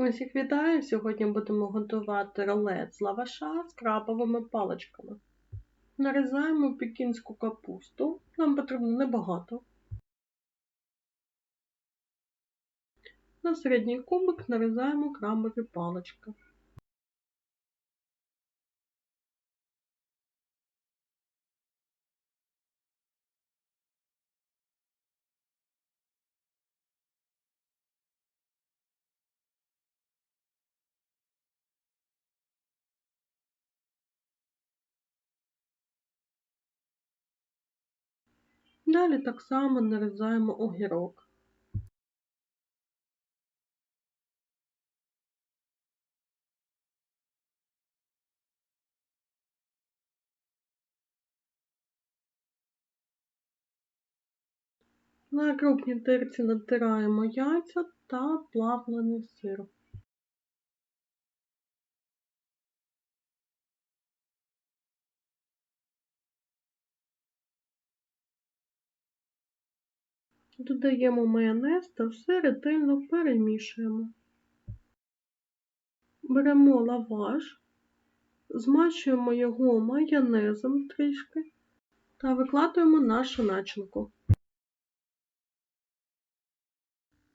Усіх вітаю! Сьогодні будемо готувати рулет з лаваша з крабовими паличками. Нарізаємо пекінську капусту. Нам потрібно небагато. На середній кубик нарізаємо крабові палички. Далі так само нарізаємо огірок. На крупній терці натираємо яйця та плавлений сир. Додаємо майонез та все ретельно перемішуємо. Беремо лаваш, змащуємо його майонезом трішки та викладаємо нашу начинку.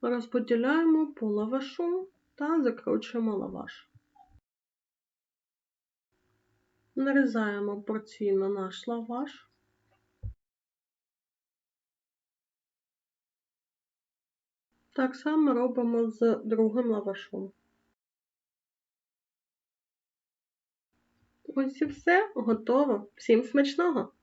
Розподіляємо по лавашу та закручуємо лаваш. Нарізаємо порційно наш лаваш. Так само робимо з другим лавашом. Ось і все, готово. Всім смачного!